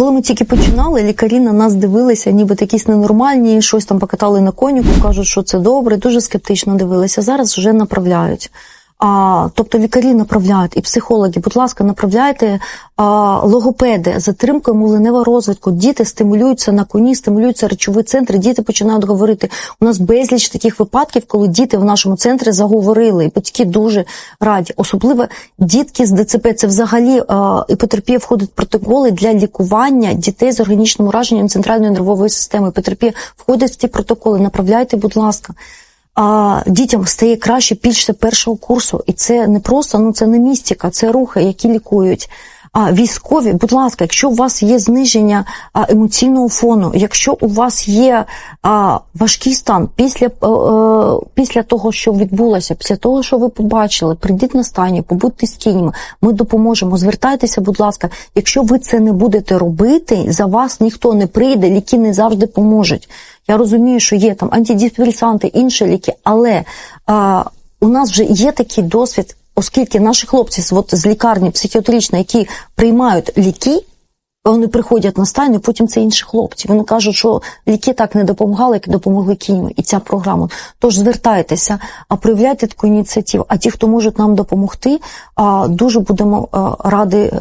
Коли ми тільки починали, лікарі на нас дивилися, ніби якісь ненормальні, щось там покатали на коніку, кажуть, що це добре, дуже скептично дивилися. Зараз вже направляють. А, тобто лікарі направляють і психологи, будь ласка, направляйте а, логопеди з затримкою мовленевого розвитку. Діти стимулюються на коні, стимулюються речові центри. Діти починають говорити. У нас безліч таких випадків, коли діти в нашому центрі заговорили, і батьки дуже раді. Особливо дітки з ДЦП. Це взагалі а, іпотерапія входить протоколи для лікування дітей з органічним ураженням центральної нервової системи. Іпотерапія входить в ті протоколи. Направляйте, будь ласка а, дітям стає краще більше першого курсу. І це не просто, ну це не містика, це рухи, які лікують. А військові, будь ласка, якщо у вас є зниження емоційного фону, якщо у вас є а, важкий стан після, е, е, після того, що відбулося, після того, що ви побачили, прийдіть на стані, побудьте з кіньми, ми допоможемо. Звертайтеся, будь ласка, якщо ви це не будете робити, за вас ніхто не прийде, ліки не завжди поможуть. Я розумію, що є там антидепресанти, інші ліки, але а, у нас вже є такий досвід, оскільки наші хлопці з, от, з лікарні психіатричної, які приймають ліки, вони приходять на стайню, потім це інші хлопці. Вони кажуть, що ліки так не допомагали, як допомогли кіньми і ця програма. Тож звертайтеся, а проявляйте таку ініціативу. А ті, хто можуть нам допомогти, дуже будемо а, раді е,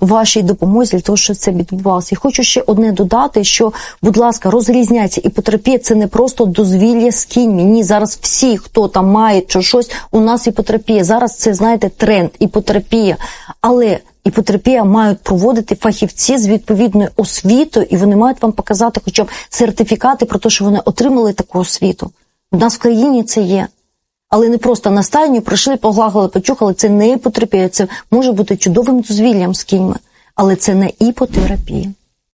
вашій допомозі для того, щоб це відбувалося. І хочу ще одне додати: що, будь ласка, розрізняйте, іпотерапія це не просто дозвілля з кіньми. Ні, зараз всі, хто там має чи щось, у нас іпотерапія. Зараз це знаєте тренд, іпотерапія. Але іпотерапія мають проводити фахівці з відповідною освітою, і вони мають вам показати хоча б сертифікати про те, що вони отримали таку освіту. У нас в країні це є. Але не просто на стайню прийшли, поглагали, почухали. Це не іпотерапія, це може бути чудовим дозвіллям з кіньми, але це не іпотерапія.